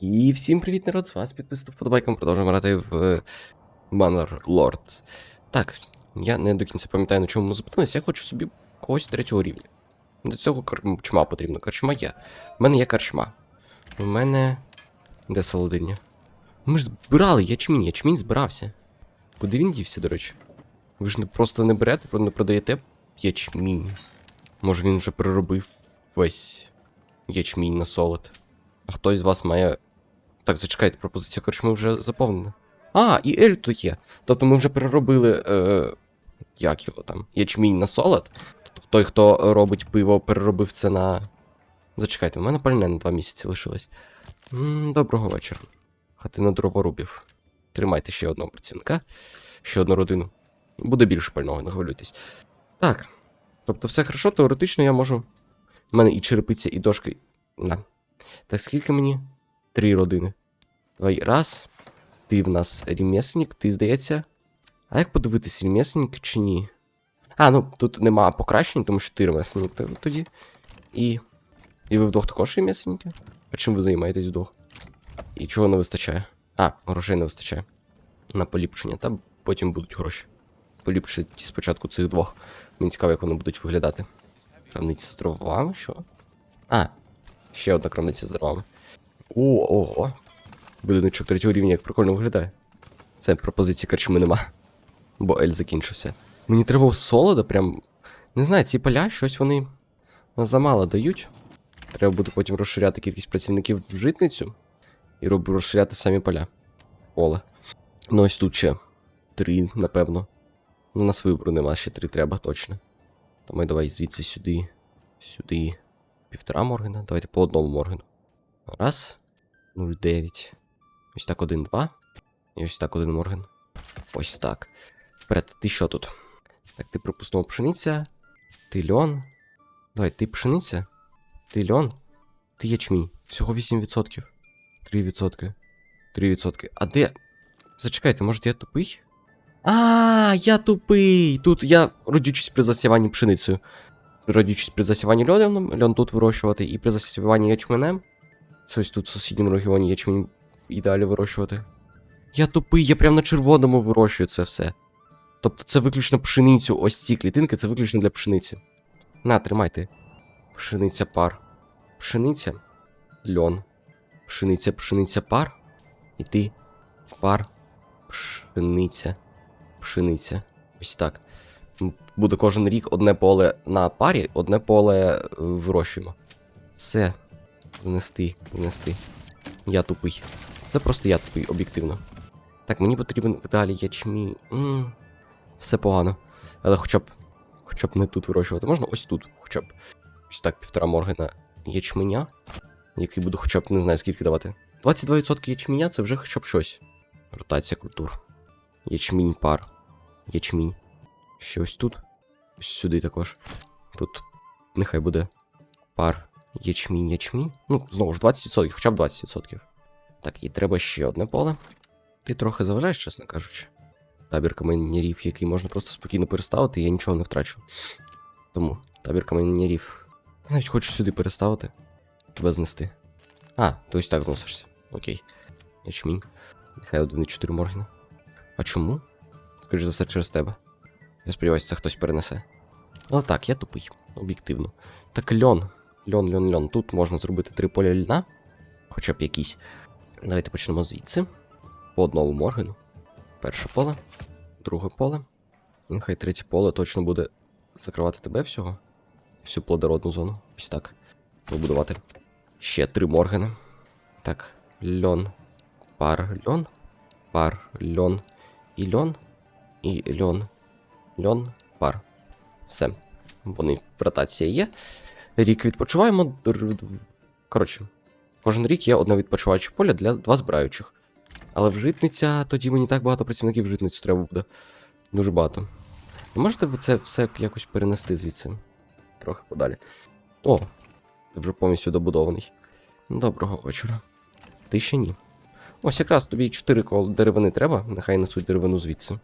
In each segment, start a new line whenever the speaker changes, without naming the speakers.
І всім привіт, народ, з вас підписав вподобайком, продовжуємо грати в Manor Lords. Так, я не до кінця пам'ятаю, на чому ми зупинилися, я хочу собі когось третього рівня. До цього карчма потрібно. Карчма є. У мене є карчма. У мене. Де солодиння? Ми ж збирали ячмінь, ячмінь збирався. Куди він дівся, до речі? Ви ж не просто не берете, не продаєте ячмінь. Може він вже переробив весь ячмінь на солод. А хтось з вас має. Так, зачекайте, пропозиція корчми вже заповнена. А, і Ель тут є. Тобто ми вже переробили. Е, як його там? Ячмінь на солод. Тобто той, хто робить пиво, переробив це на. Зачекайте, у мене пальне на два місяці лишилось. м доброго вечора. Хатина дроворубів. Тримайте ще одного працівника, ще одну родину. Буде більше пального, не хвилюйтесь. Так. Тобто, все хорошо, теоретично я можу. У мене і черепиця, і дошки. На. Так скільки мені? Три родини. Давай, раз. Ти в нас ремесник, ти здається. А як подивитись, ремесник чи ні? А, ну тут нема покращень, тому що ти ремесник тоді. І. І ви вдвох також ремесники? А чим ви займаєтесь вдвох? І чого не вистачає? А, грошей не вистачає. На поліпшення, та потім будуть гроші. Поліпшити спочатку цих двох. Мені цікаво, як вони будуть виглядати. Крамниця з що? А, ще одна крамниця з. О, ого. Будиночок третього рівня, як прикольно виглядає. Це пропозиції карчми нема. Бо Ель закінчився. Мені треба солода, прям. Не знаю, ці поля щось вони замало дають. Треба буде потім розширяти кількість працівників в житницю і роб- розширяти самі поля. Поле. Ну ось тут ще три, напевно. Ну, на свою вибору нема, ще три треба, точно. Тому давай звідси сюди, сюди. Півтора моргена. Давайте по одному моргену. Раз. 0,9. Ось так, один, два. І ось так один морген. Ось так. Вперед, ти що тут? Так, ти пропустимо пшениця. Ти льон. Давай, ти пшениця. Ти льон. Ти ячмінь. Всього 8%. 3%. 3%. А де. Зачекайте, може я тупий? А, я тупий. Тут я родючість при засіванні пшеницею. Родючість при засіванні льоном, льон тут вирощувати, і при засіванні ячменем. Це ось тут в сусідньому регіоні ячмінь в ідеалі вирощувати. Я тупий, я прям на червоному вирощую це все. Тобто це виключно пшеницю, ось ці клітинки, це виключно для пшениці. На, тримайте. Пшениця пар. Пшениця. Льон. Пшениця, пшениця пар. І ти. Пар. Пшениця. Пшениця. Ось так. Буде кожен рік одне поле на парі, одне поле е, вирощуємо. Все. Знести, знести. Я тупий. Це просто я тупий, об'єктивно. Так, мені потрібен в ідеалі ячмінь. Все погано. Але хоча б. Хоча б не тут вирощувати. Можна ось тут, хоча б. Ось так, півтора моргена ячменя. Який буду хоча б не знаю скільки давати. 22% ячменя це вже хоча б щось. Ротація культур. Ячмінь пар. Ячмінь. Ще ось тут. Ось сюди також. Тут нехай буде пар ячмінь, ячмінь. Ну, знову ж 20%, хоча б 20%. Так, і треба ще одне поле. Ти трохи заважаєш, чесно кажучи. Табір каменярів, який можна просто спокійно переставити, я нічого не втрачу. Тому табір каменярів. Навіть хочу сюди переставити. Тебе знести. А, то ось так зносишся. Окей. Ячмінь. Нехай 1,4 моргіна. А чому? Скоріше за все, через тебе. Я сподіваюся, це хтось перенесе. Але так, я тупий, об'єктивно. Так, льон. Льон, льон, льон. Тут можна зробити три поля льна. Хоча б якісь. Давайте почнемо звідси. По одному моргену. Перше поле, друге поле. Нехай третє поле точно буде закривати тебе всього. Всю плодородну зону. Ось так. Побудувати. Ще три моргени. Так, льон. Пар льон. Пар льон. І льон. І льон. Льон, пар. Все. Вони в ротації є. Рік відпочиваємо. Коротше, кожен рік є одне відпочиваюче поле для два збираючих. Але в житниця, тоді мені так багато працівників в житницю треба буде. Дуже багато. Ви можете ви це все якось перенести звідси? Трохи подалі. О, ти вже повністю добудований. Доброго вечора. Ти ще ні. Ось якраз тобі 4 кол деревини треба, нехай несуть деревину звідси.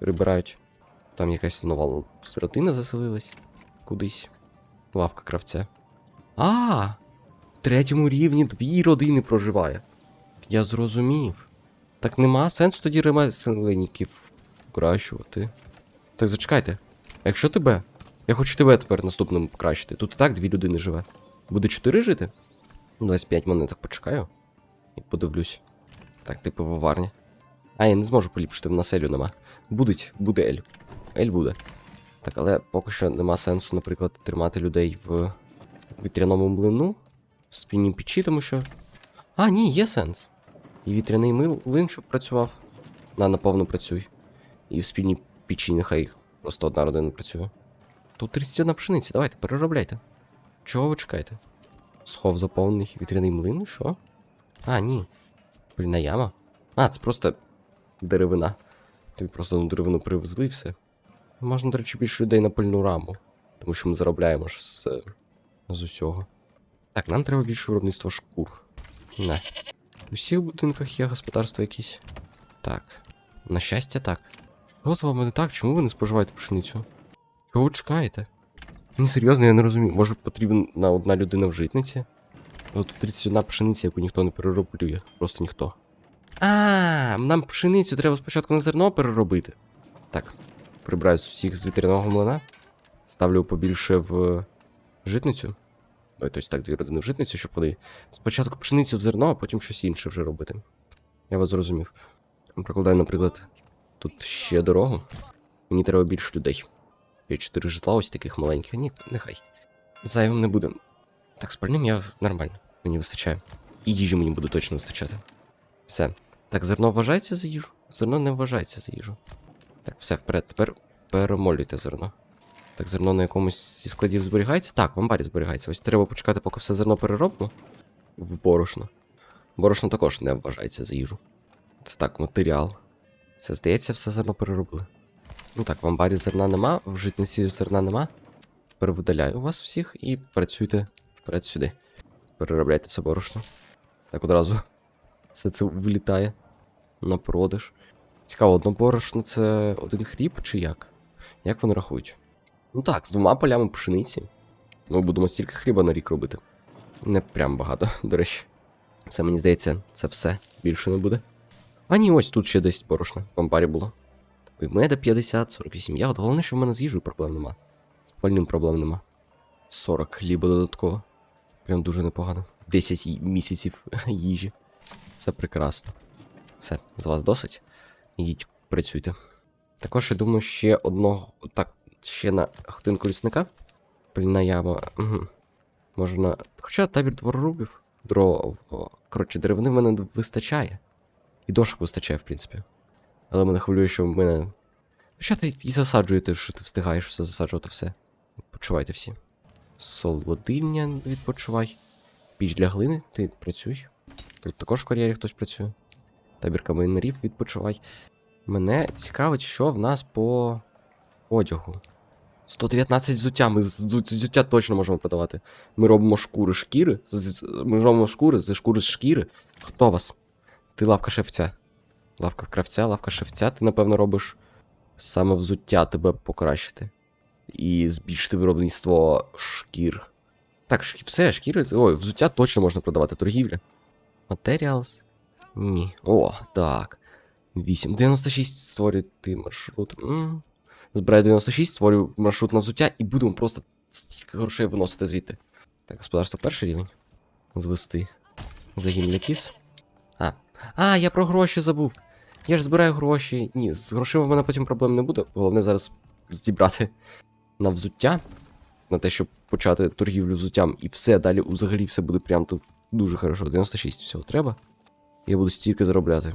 Прибирають. Там якась нова родина заселилась кудись. Лавка кравця. А! Третьому рівні дві родини проживає. Я зрозумів. Так нема сенсу тоді ремесленників покращувати. Так зачекайте. А якщо тебе? Я хочу тебе тепер наступним покращити. Тут і так дві людини живе. Буде чотири жити? 25 монеток почекаю. І подивлюсь. Так, ти пивоварня. А, я не зможу поліпшити, в населю нема. Будуть, буде Ель. Ель буде. Так, але поки що нема сенсу, наприклад, тримати людей в вітряному млину, в спільній печі, тому що. А, ні, є сенс. І вітряний мил- млин, щоб працював. На, наповно працюй. І в спільній печі нехай просто одна родина працює. Тут 31 пшениця, давайте, переробляйте. Чого ви чекаєте? Схов заповнений вітряний млин, що? А, ні. Пильна яма. А, це просто деревина. Тобі просто на деревину привезли і все. Можна, до речі, більше людей на пильну раму. Тому що ми заробляємо ж з, з усього. Так, нам треба більше виробництва шкур. Не. У всіх будинках є господарства якісь. Так. На щастя, так. Що з вами не так? Чому ви не споживаєте пшеницю? Чого ви чекаєте? Ні, серйозно, я не розумію. Може потрібна одна людина в житниці? Але тут 31 пшениця, яку ніхто не перероблює. Просто ніхто. А, нам пшеницю треба спочатку на зерно переробити. Так, прибираю всіх з вітряного млина. Ставлю побільше в житницю. Ой, тобто так, дві родини в житницю, щоб вони спочатку пшеницю в зерно, а потім щось інше вже робити. Я вас зрозумів. Прокладаю, наприклад, тут ще дорогу. Мені треба більше людей. Є чотири житла ось таких маленьких. Ні, нехай. Зайвим не буде. Так, з пальним я нормально. Мені вистачає. І їжі мені буде точно вистачати. Все. Так, зерно вважається за їжу? Зерно не вважається за їжу. Так, все, вперед. Тепер перемолюйте зерно. Так, зерно на якомусь зі складів зберігається? Так, в амбарі зберігається. Ось треба почекати, поки все зерно перероблено в борошно. Борошно також не вважається за їжу. Це так, матеріал. Все, здається, все зерно переробили. Ну так, в амбарі зерна нема, в житниці зерна нема. Тепер видаляю вас всіх і працюйте вперед сюди. Переробляйте все борошно. Так одразу все це вилітає на продаж. Цікаво, одно борошно це один хліб чи як? Як вони рахують? Ну так, з двома полями пшениці. Ми будемо стільки хліба на рік робити. Не прям багато, до речі. Все, мені здається, це все. Більше не буде. А ні, ось тут ще десь борошна в амбарі було. Ой, меда 50, 48 ягод. Головне, що в мене з їжею проблем нема. З пальним проблем нема. 40 хліба додатково. Прям дуже непогано. 10 місяців їжі. Це прекрасно. Все, з вас досить. Ідіть, працюйте. Також я думаю, ще одного. Так, ще на хатинку лісника. Пильна яма. Угу. Можна. Хоча табір дворорубів. Дров. Коротше, деревини в мене вистачає. І дошок вистачає, в принципі. Але мене хвилює, що в мене. Що ти і засаджуєте, що ти встигаєш все засаджувати все. Почувайте всі. Солодильня відпочивай. Піч для глини, ти працюй. Тут також в кар'єрі хтось працює. Табір каменярів відпочивай. Мене цікавить, що в нас по одягу. 119 взуття. Ми взуття точно можемо продавати. Ми робимо шкури шкіри. Ми робимо шкури з шкури з шкіри. Хто вас? Ти лавка шевця. Лавка кравця, лавка шевця. Ти, напевно, робиш саме взуття тебе покращити. І збільшити виробництво шкір. Так, шкі... все, шкіри. Ой, взуття точно можна продавати. Торгівля. Materials? Ні. О, так. 8. 96 створювати маршрут. М. Збираю 96, створюю маршрут на взуття і будемо просто стільки грошей виносити звідти. Так, господарство перший рівень. Звести. Загін для кіз. А. А, я про гроші забув. Я ж збираю гроші. Ні, з грошима в мене потім проблем не буде. Головне зараз зібрати на взуття. На те, щоб почати торгівлю взуттям. І все, далі взагалі все буде прям тут дуже хорошо. 96 всього треба. Я буду стільки заробляти.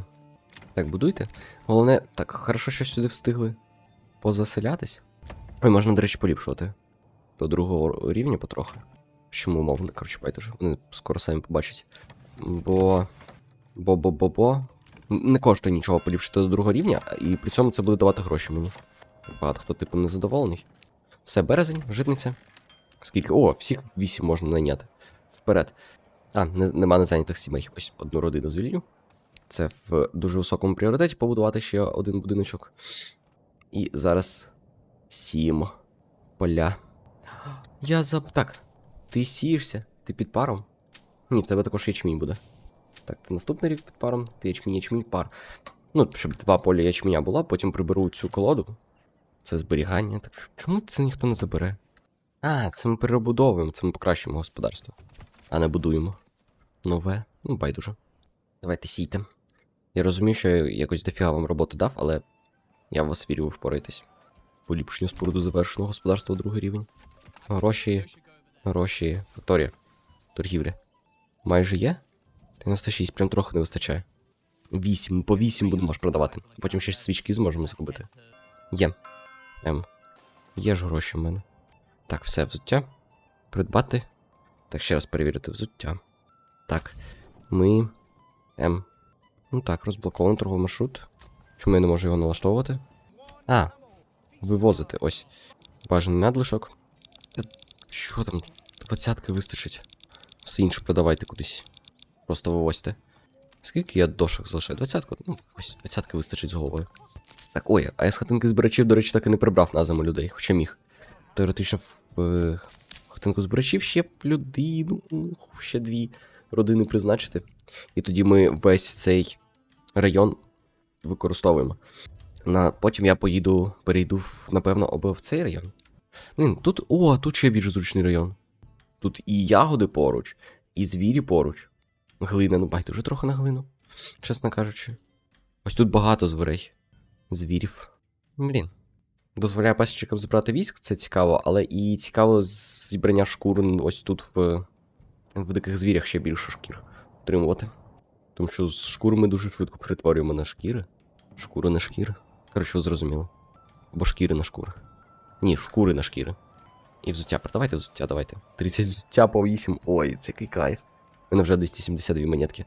Так, будуйте. Головне, так, хорошо, що сюди встигли позаселятись. Ой, можна, до речі, поліпшувати. До другого рівня потрохи. Чому умовно, коротше, байдуже. Вони скоро самі побачать. Бо. Бо-бо-бо-бо. Не коштує нічого поліпшити до другого рівня, і при цьому це буде давати гроші мені. Багато хто, типу, незадоволений. Все, березень, житниця. Скільки? О, всіх вісім можна найняти. Вперед. А, не, нема незайнятих сімей. Ось одну родину звільню. Це в дуже високому пріоритеті побудувати ще один будиночок. І зараз сім поля. Я заб. Так. Ти сієшся? Ти під паром? Ні, в тебе також ячмінь буде. Так, це наступний рік під паром. Ти ячмінь, ячмінь, пар. Ну, щоб два поля ячменя було, потім приберу цю колоду. Це зберігання. Так чому це ніхто не забере? А, це ми перебудовуємо, це ми покращуємо господарство. А не будуємо. Нове, ну байдуже. Давайте сійте. Я розумію, що я якось дофіга вам роботи дав, але я вас вірю, ви впораєтесь. Поліпшення споруду завершено господарство другий рівень. Гроші. Гроші. Факторія. Торгівля. Майже є? 96, прям трохи не вистачає. 8, по 8 будемо аж продавати. Потім ще свічки зможемо зробити. Є. М. Є ж гроші в мене. Так, все, взуття. Придбати. Так, ще раз перевірити взуття. Так. Ми. М. Ну так, розблокований торговий маршрут. Чому я не можу його налаштовувати? А, вивозити, ось. Бажаний надлишок. Що там? Двадцятки вистачить. Все інше продавайте кудись. Просто вивозьте. Скільки я дошок залишаю? Двадцятку? Ну, ось двадцятки вистачить з головою. Так, ой, а я з хатинки збирачів, до речі, так і не прибрав на зиму людей, хоча міг. Теоретично в е, хатинку збирачів ще б людину, ще дві родини призначити. І тоді ми весь цей район використовуємо. На, потім я поїду, перейду, напевно, або в цей район. Блін, тут. О, тут ще більш зручний район. Тут і ягоди поруч, і звірі поруч. Глина, ну байдуже трохи на глину, чесно кажучи. Ось тут багато зверей. Звірів. Блін. Дозволяє пасічникам збирати військ, це цікаво, але і цікаво зібрання шкур ось тут в, в диких звірях ще більше шкір отримувати. Тому що з шкур ми дуже швидко перетворюємо на шкіри. Шкури на шкіри. Коротше, ви зрозуміли. Або шкіри на шкури. Ні, шкури на шкіри. І взуття. Продавайте взуття, давайте. 30 взуття по 8. Ой, це який кайф. У мене вже 272 монетки.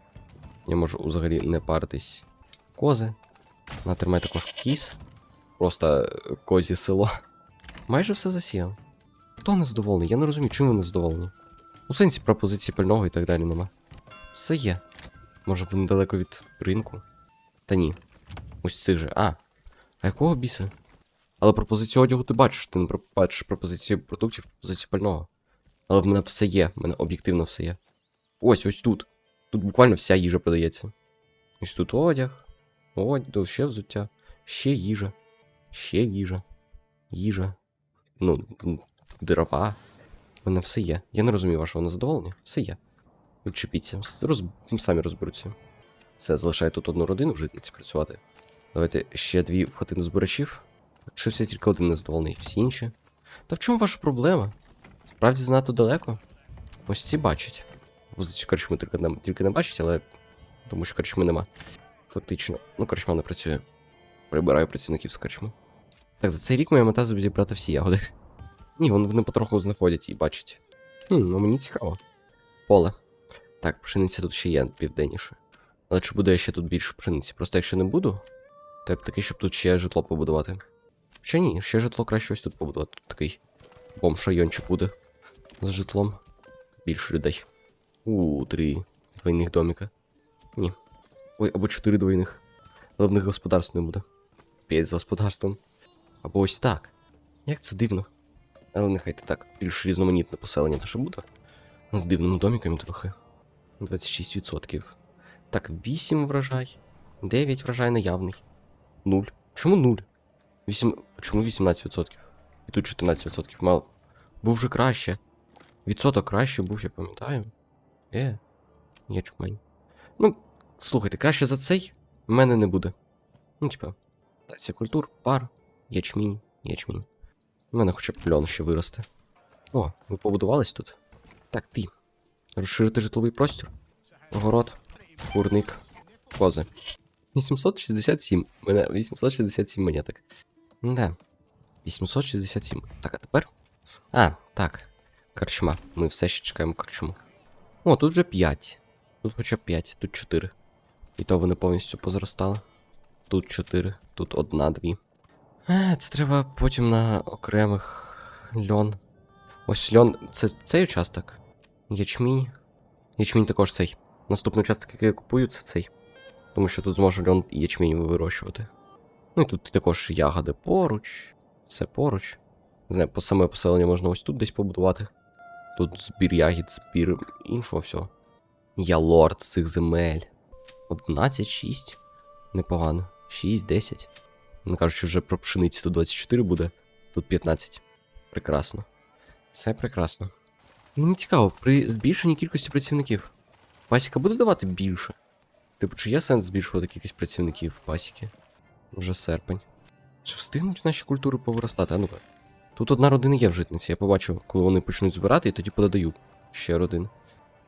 Я можу взагалі не паритись. Кози. Натримай також кіс. Просто е, козі село. Майже все засіяв. Хто не задоволений? Я не розумію, чим ви не задоволені. У сенсі пропозиції пального і так далі нема. Все є. Може, ви недалеко від ринку? Та ні. Ось цих же. А. А якого біса? Але пропозицію одягу ти бачиш, ти не бачиш пропозицію продуктів, пропозицію пального. Але в мене все є, в мене об'єктивно все є. Ось, ось тут. Тут буквально вся їжа продається. Ось тут одяг. Одяг, ще взуття. Ще їжа. Ще їжа. Їжа. Ну, дрова. В мене все є. Я не розумію вашого незадоволення. Все є. Відчепіться. Роз... Самі розберуться. Все, залишаю тут одну родину в житниці працювати. Давайте ще дві в хатину збирачів. Все тільки один незадоволений, всі інші. Та в чому ваша проблема? Справді занадто далеко? Ось ці бачать. Позицію корчми тільки не, тільки не бачать, але. Тому що корчми нема. Фактично. Ну, корчма не працює. Прибираю працівників з корчми. Так, за цей рік моя мета зібрати всі ягоди. Ні, вони потроху знаходять і бачать. Хм, ну мені цікаво. Поле. Так, пшениця тут ще є південніше. Але чи буде ще тут більше пшениці? Просто якщо не буду, то я б такий, щоб тут ще житло побудувати. Ще ні, ще житло краще ось тут побудувати. Тут такий бомж-райончик буде з житлом. Більше людей. У, три двойних доміка. Ні. Ой, або чотири двойних. Але в них господарств не буде. П'ять з господарством. Або ось так. Як це дивно. Але нехай це так, більш різноманітне поселення наше буде. З дивними доміками трохи. 26%. Так, 8 врожай. 9 врожай наявний. 0. Чому 0? 8... Чому 18%? І тут 14% мало. Був вже краще. Відсоток краще був, я пам'ятаю. Е, є чумень. Ну, слухайте, краще за цей в мене не буде. Ну, типа, тація культур, пар, ячмінь, ячмінь. У мене хоча б льон ще виросте. О, ви побудувались тут? Так, ти. Розширити житловий простір. Город, курник, кози. 867. У мене 867 монеток. Да. 867. Так, а тепер. А, так. Корчма. Ми все ще чекаємо корчму. О, тут вже 5. Тут хоча б 5, тут 4. І то вони повністю позростали. Тут 4, тут одна, дві. Е, це треба потім на окремих льон. Ось льон. Це цей участок. Ячмінь. Ячмінь також цей. Наступний участок, який я купую, це цей. Тому що тут зможу льон і ячмінь вирощувати. Ну і тут також ягоди поруч. Все поруч. Не знаю, по саме поселення можна ось тут десь побудувати. Тут збір ягід, збір іншого всього. Я лорд цих земель. 11, 6. Непогано. 6, 10. Не кажуть, що вже про пшениці тут 24 буде, тут 15. Прекрасно. Це прекрасно. Мені цікаво, при збільшенні кількості працівників. Пасіка буде давати більше. Типу, чи є сенс збільшувати кількість працівників в пасіки? Вже серпень. Чи встигнуть наші культури повиростати? А ну-ка. Тут одна родина є в житниці, я побачу, коли вони почнуть збирати, і тоді пододаю ще родин.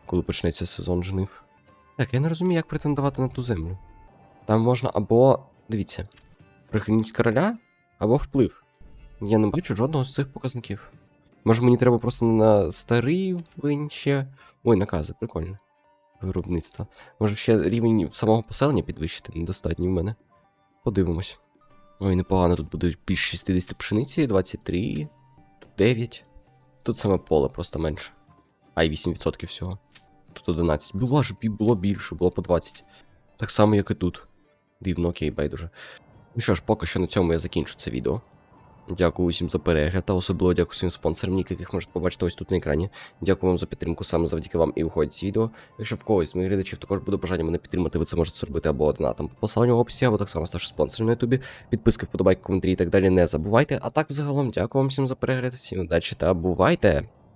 Коли почнеться сезон жнив. Так, я не розумію, як претендувати на ту землю. Там можна або. Дивіться, прихильність короля, або вплив. Я не бачу жодного з цих показників. Може мені треба просто на старий ще. Ой, накази, прикольно. Виробництво. Може ще рівень самого поселення підвищити, недостатній в мене. Подивимось. Ой, непогано, тут буде більше 60 пшениці, 23, тут 9. Тут саме поле просто менше. А й 8% всього. Тут 11. Було ж було більше, було по 20. Так само, як і тут. Дивно, окей, байдуже. Ну що ж, поки що на цьому я закінчу це відео. Дякую усім за перегляд, та особливо дякую всім спонсорам, яких можете побачити ось тут на екрані. Дякую вам за підтримку, саме завдяки вам і виходить ці відео. Якщо б когось з моїх глядачів також буде бажання мене підтримати, ви це можете зробити або донатом по посиланню в описі, або так само ставши спонсором на ютубі. Підписки, вподобайки, коментарі і так далі не забувайте. А так, загалом, дякую вам всім за перегляд, всім удачі та бувайте!